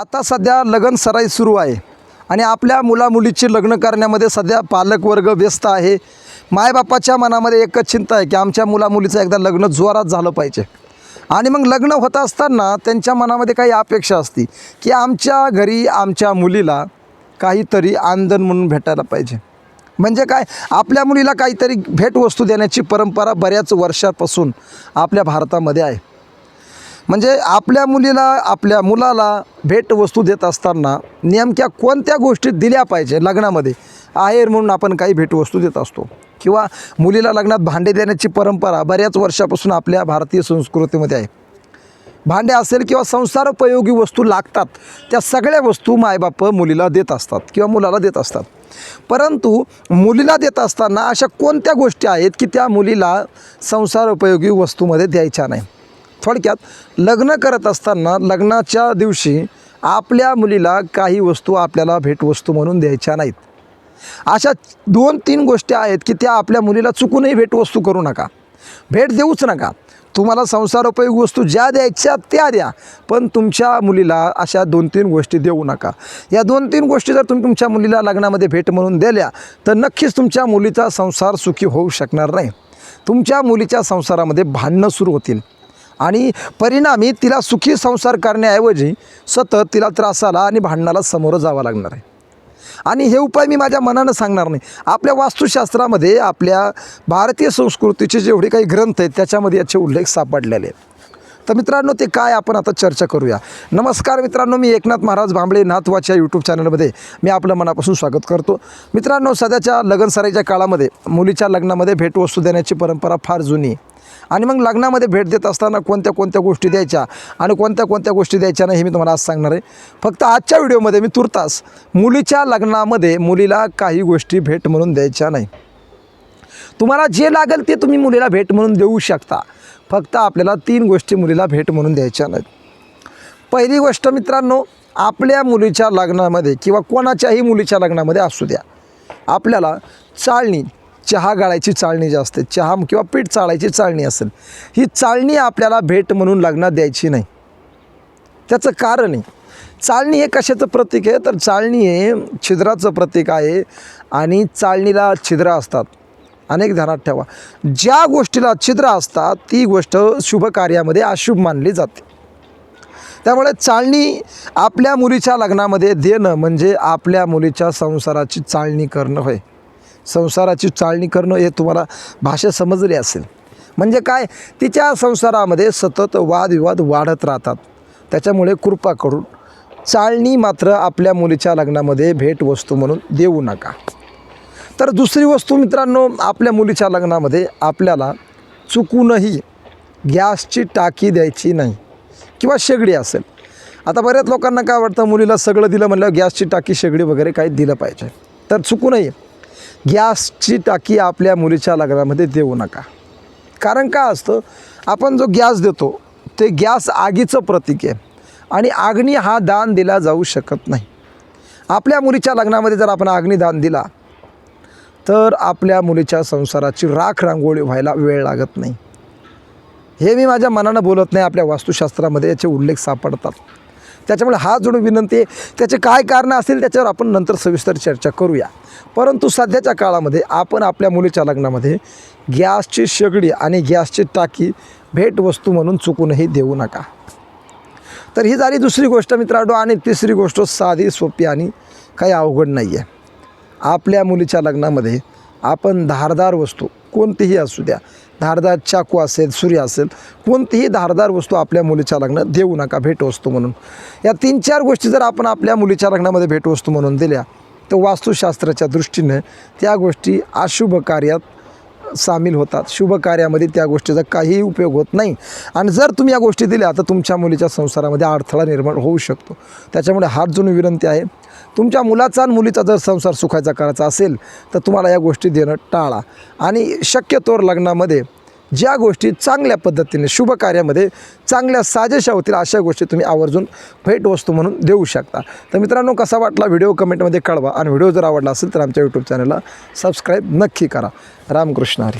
आता सध्या लग्न सराई सुरू आहे. आणि आपल्या मुलामुलीची लग्न करण्यामध्ये सध्या पालकवर्ग व्यस्त आहे. मायबापाच्या मनामध्ये एकच चिंता आहे की आमच्या मुलामुलीचं एकदा लग्न जोरात झालं पाहिजे. आणि मग लग्न होत असताना त्यांच्या मनामध्ये काही अपेक्षा असती की आमच्या घरी आमच्या मुलीला काहीतरी आंदण म्हणून भेटायला पाहिजे. म्हणजे काय? आपल्या मुलीला काहीतरी भेटवस्तू देण्याची परंपरा बऱ्याच वर्षापासून आपल्या भारतामध्ये आहे. म्हणजे आपल्या मुलीला आपल्या मुलाला भेटवस्तू देत असताना नेमक्या कोणत्या गोष्टी दिल्या पाहिजे लग्नामध्ये? आहेर म्हणून आपण काही भेटवस्तू देत असतो. किंवा मुलीला लग्नात भांडे देण्याची परंपरा बऱ्याच वर्षापासून आपल्या भारतीय संस्कृतीमध्ये आहे. भांडे असेल किंवा संसारोपयोगी वस्तू लागतात त्या सगळ्या वस्तू मायबाप मुलीला देत असतात किंवा मुलाला देत असतात. परंतु मुलीला देत असताना अशा कोणत्या गोष्टी आहेत की त्या मुलीला संसारोपयोगी वस्तूमध्ये द्यायच्या नाही? थोडक्यात लग्न करत असताना लग्नाच्या दिवशी आपल्या मुलीला काही वस्तू आपल्याला भेटवस्तू म्हणून द्यायच्या नाहीत. अशा दोन तीन गोष्टी आहेत की त्या आपल्या मुलीला चुकूनही भेटवस्तू करू नका. भेट देऊच नका. तुम्हाला संसारोपयोगी वस्तू ज्या द्यायच्या त्या द्या पण तुमच्या मुलीला अशा दोन तीन गोष्टी देऊ नका. या दोन तीन गोष्टी जर तुम्ही तुमच्या मुलीला लग्नामध्ये भेट म्हणून दिल्या तर नक्कीच तुमच्या मुलीचा संसार सुखी होऊ शकणार नाही. तुमच्या मुलीच्या संसारामध्ये भांडणं सुरू होतील. आणि परिणामी तिला सुखी संसार करण्याऐवजी सतत तिला त्रासाला आणि भांडणाला सामोरं जावं लागणार आहे. आणि हे उपाय मी माझ्या मनानं सांगणार नाही. आपल्या वास्तुशास्त्रामध्ये आपल्या भारतीय संस्कृतीचे जेवढे काही ग्रंथ आहेत त्याच्यामध्ये याचे उल्लेख सापडलेले आहेत. तर मित्रांनो ते काय आपण आता चर्चा करूया. नमस्कार मित्रांनो मी एकनाथ महाराज भांबळे नाथवाच्या यूट्यूब चॅनलमध्ये मी आपलं मनापासून स्वागत करतो. मित्रांनो सध्याच्या लगनसराईच्या काळामध्ये मुलीच्या लग्नामध्ये भेटवस्तू देण्याची परंपरा फार जुनी आहे. आणि मग लग्नामध्ये भेट देत असताना कोणत्या कोणत्या गोष्टी द्यायच्या आणि कोणत्या कोणत्या गोष्टी द्यायच्या नाही हे मी तुम्हाला आज सांगणार आहे. फक्त आजच्या व्हिडिओमध्ये मी तुर्तास मुलीच्या लग्नामध्ये मुलीला काही गोष्टी भेट म्हणून द्यायच्या नाही. तुम्हाला जे लागेल ते तुम्ही मुलीला भेट म्हणून देऊ शकता. फक्त आपल्याला तीन गोष्टी मुलीला भेट म्हणून द्यायच्या नाहीत. पहिली गोष्ट मित्रांनो आपल्या मुलीच्या लग्नामध्ये किंवा कोणाच्याही मुलीच्या लग्नामध्ये असू द्या. आपल्याला चाळणी चहा गाळायची चाळणी जी असते चहा किंवा पीठ चाळायची चाळणी असेल. ही चाळणी आपल्याला भेट म्हणून लग्नात द्यायची नाही. त्याचं कारण आहे. चाळणी हे कशाचं प्रतीक आहे? तर चाळणी हे छिद्राचं प्रतीक आहे आणि चाळणीला छिद्र असतात. अनेक ध्यानात ठेवा. ज्या गोष्टीला छिद्र असतात ती गोष्ट शुभ कार्यामध्ये अशुभ मानली जाते. त्यामुळे चाळणी आपल्या मुलीच्या लग्नामध्ये देणं म्हणजे आपल्या मुलीच्या संसाराची चाळणी करणं होय. संसाराची चाळणी करणं हे तुम्हाला भाषा समजली असेल. म्हणजे काय? तिच्या संसारामध्ये सतत वादविवाद वाढत राहतात. त्याच्यामुळे कृपा करून चाळणी मात्र आपल्या मुलीच्या लग्नामध्ये भेटवस्तू म्हणून देऊ नका. तर दुसरी वस्तू मित्रांनो आपल्या मुलीच्या लग्नामध्ये आपल्याला चुकूनही गॅसची टाकी द्यायची नाही किंवा शेगडी असेल. आता बऱ्याच लोकांना काय वाटतं? मुलीला सगळं दिलं म्हणलं गॅसची टाकी शेगडी वगैरे काही दिलं पाहिजे. तर चुकूनही गॅसची टाकी आपल्या मुलीच्या लग्नामध्ये देऊ नका. कारण काय असतं आपण जो गॅस देतो ते गॅस आगीचं प्रतीक आहे. आणि अग्नी हा दान दिला जाऊ शकत नाही. आपल्या मुलीच्या लग्नामध्ये जर आपण अग्निदान दिला तर आपल्या मुलीच्या संसाराची राख रांगोळी व्हायला वेळ लागत नाही. हे मी माझ्या मनानं बोलत नाही आपल्या वास्तुशास्त्रामध्ये याचे उल्लेख सापडतात. त्याच्यामुळे हा जोडून विनंती आहे. त्याचे काय कारणं असेल त्याच्यावर आपण नंतर सविस्तर चर्चा करूया. परंतु सध्याच्या काळामध्ये आपण आपल्या मुलीच्या लग्नामध्ये गॅसची शेगडी आणि गॅसची टाकी भेटवस्तू म्हणून चुकूनही देऊ नका. तर ही झाली दुसरी गोष्ट मित्रांनो आणि तिसरी गोष्ट साधी सोपी आणि काही अवघड नाही आहे आपल्या मुलीच्या लग्नामध्ये आपण धारदार वस्तू कोणतीही असू द्या धारदार चाकू असेल सुरी असेल कोणतीही धारदार वस्तू आपल्या मुलीच्या लग्नात देऊ नका भेटवस्तू म्हणून. या तीन चार गोष्टी जर आपण आपल्या मुलीच्या लग्नामध्ये भेटवस्तू म्हणून दिल्या तर वास्तुशास्त्राच्या दृष्टीने त्या गोष्टी अशुभ कार्यात सामील होतात. शुभ कार्यामध्ये त्या गोष्टीचा काहीही उपयोग होत नाही. आणि जर तुम्ही या गोष्टी दिल्या तर तुमच्या मुलीच्या संसारामध्ये अडथळा निर्माण होऊ शकतो. त्याच्यामुळे हात जोडून विनंती आहे तुमच्या मुलाचा आणि मुलीचा जर संसार सुखायचा करायचा असेल तर तुम्हाला या गोष्टी देणं टाळा. आणि शक्यतोवर लग्नामध्ये ज्या गोष्टी चांगल्या पद्धतीने शुभ कार्यामध्ये चांगल्या साजेशा होतील अशा गोष्टी तुम्ही आवर्जून भेटवस्तू म्हणून देऊ शकता. तर मित्रांनो कसा वाटला व्हिडिओ कमेंटमध्ये कळवा आणि व्हिडिओ जर आवडला असेल तर आमच्या यूट्यूब चॅनलला सबस्क्राईब नक्की करा. रामकृष्ण हरी.